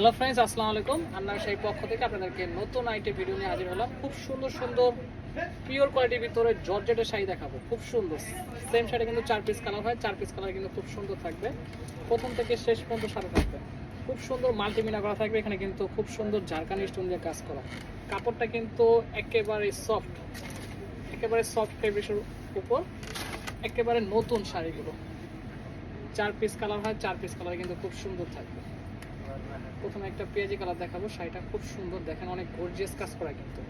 Hello friends আসসালামু আলাইকুম। সেই পক্ষ থেকে আপনাদেরকে নতুন আইটে ভিডিও নিয়ে হাজির হলাম। খুব সুন্দর সুন্দর পিওর কোয়ালিটির ভিতরে জর্জেটের শাড়ি দেখাবো। খুব সুন্দর। সেম শাড়ি কিন্তু চার পিস কালার হয়, চার পিস কালার কিন্তু খুব সুন্দর থাকবে। প্রথম থেকে শেষ পর্যন্ত সাথে থাকবে। খুব সুন্দর মাল্টিমিনা করা থাকবে, এখানে কিন্তু খুব সুন্দর ঝাড়খানি স্টোন দিয়ে কাজ করা। কাপড়টা কিন্তু একেবারে সফট একেবারে সফট ফেব্রিক্সের উপর একেবারে নতুন শাড়িগুলো। চার পিস কালার হয়, চার পিস কালার কিন্তু খুব সুন্দর থাকবে। প্রথমে একটা পেঁয়াজি কালার দেখাবো, শাড়িটা খুব সুন্দর দেখেন, অনেক গর্জিয়াস কাজ করা কিন্তু।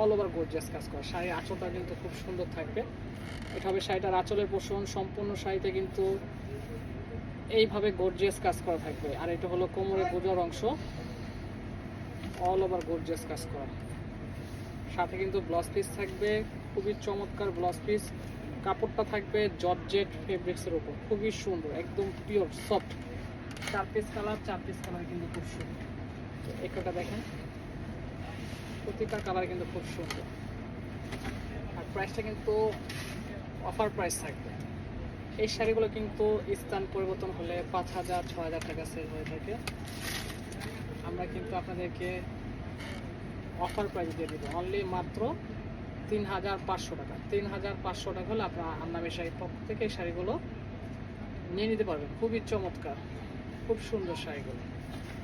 অল ওভার গর্জিয়াস কাজ করা, শাড়ির আঁচলটা কিন্তু খুব সুন্দর থাকবে। এটা হবে শাড়িটার আঁচলের পোষণ, সম্পূর্ণ শাড়িতে কিন্তু এইভাবে গর্জিয়াস কাজ করা থাকবে। আর এটা হলো কোমরে গোজার অংশ। অল ওভার গর্জিয়াস কাজ করা। সাথে কিন্তু ব্লাউজ পিস থাকবে, খুবই চমৎকার ব্লাউজ পিস কাপড়টা থাকবে জর্জেট ফেব্রিক্সের উপর, খুবই সুন্দর, একদম পিওর সফট চার পিস কালার চার পিস কালার কিন্তু খুব সুন্দর। তো এই কটা দেখেন। প্রতিটা কালার কিন্তু খুব সুন্দর। আর প্রাইসটা কিন্তু অফার প্রাইস থাকবে। এই শাড়িগুলো কিন্তু স্থান পরিবর্তন হলে পাঁচ হাজার, ছ হাজার টাকা সেল হয়ে থাকে। আমরা কিন্তু আপনাদেরকে অফার প্রাইস দিয়ে দেবো। অনলি মাত্র তিন হাজার পাঁচশো টাকা। তিন হাজার পাঁচশো টাকা হলে আপনার আন্নামি শাড়ির পক্ষ থেকে এই শাড়িগুলো নিয়ে নিতে পারবেন। খুবই চমৎকার। খুব সুন্দর শাড়িগুলো।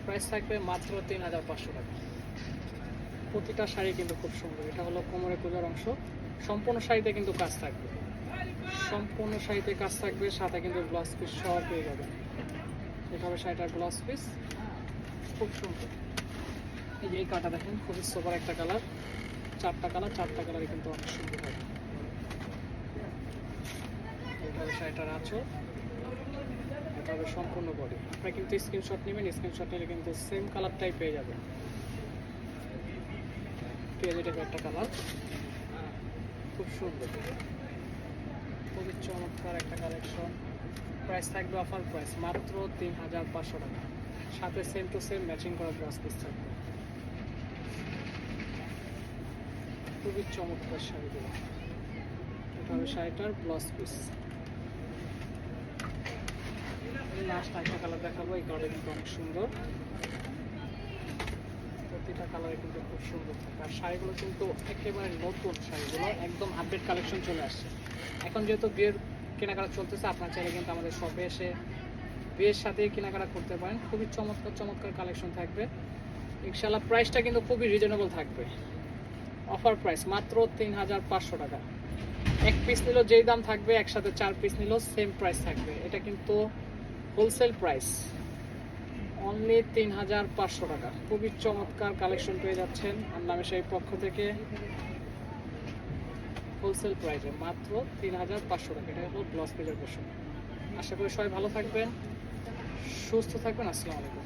প্রাইস থাকবে মাত্র তিন হাজার পাঁচশো টাকা। প্রতিটা শাড়ি কিন্তু খুব সুন্দর। এটা হলো কোমরে পূজার অংশ। সম্পূর্ণ শাড়িতে কিন্তু কাজ থাকবে। সম্পূর্ণ শাড়িতে কাজ থাকবে, সাথে কিন্তু ব্লাউজ পিস সহ পেয়ে যাবেন। এটা হবে শাড়িটার ব্লাউজ পিস খুব সুন্দর। এই যে এই কাটা দেখেন, খুবই সোপার একটা কালার। চারটা কালার, চারটা কালারই কিন্তু অনেক সুন্দর হবে এটা হবে শাড়িটার আঁচল। হবে সম্পূর্ণ বডি আপনারা কিন্তু স্ক্রিনশট নেবেন স্ক্রিনশট নিলে কিন্তু সেম কালারটাই পেয়ে যাবেন। পেঁয়াজি টাইপের একটা কালার খুব সুন্দর। খুবই চমৎকার একটা কালেকশন প্রাইস থাকবে অফার প্রাইস মাত্র তিন হাজার পাঁচশো টাকা। সাথে সেম টু সেম ম্যাচিং করা ব্লাউজ পিস থাকবে। খুবই চমৎকার শাড়িগুলো। এটা হবে শাড়িটার ব্লাউজ পিস লাস্ট একটা কালার দেখাবো, এই কালারটা কিন্তু অনেক সুন্দর। প্রতিটা কালারে কিন্তু খুব সুন্দর। থাকে আর শাড়িগুলো কিন্তু একেবারে নতুন শাড়িগুলো, একদম আপডেট কালেকশন চলে আসছে। এখন যেহেতু বিয়ের কেনাকাটা চলতেছে, আপনার চাইলে কিন্তু আমাদের শপে এসে বিয়ের সাথেই কেনাকাটা করতে পারেন। খুবই চমৎকার চমৎকার কালেকশন থাকবে। ইনশাল্লাহ প্রাইসটা কিন্তু খুবই রিজনেবল থাকবে। অফার প্রাইস মাত্র তিন হাজার পাঁচশো টাকা। এক পিস নিল যেই দাম থাকবে, একসাথে চার পিস নিল সেম প্রাইস থাকবে। এটা কিন্তু হোলসেল প্রাইস। অনলি তিন হাজার পাঁচশো টাকা। খুবই চমৎকার কালেকশন পেয়ে যাচ্ছেন আন্নামে সেই পক্ষ থেকে। হোলসেল প্রাইসে মাত্র তিন হাজার পাঁচশো টাকা। এটা হলো ব্লস পেজের পোষণ আশা করি সবাই ভালো থাকবেন, সুস্থ থাকবেন। আসসালামু আলাইকুম।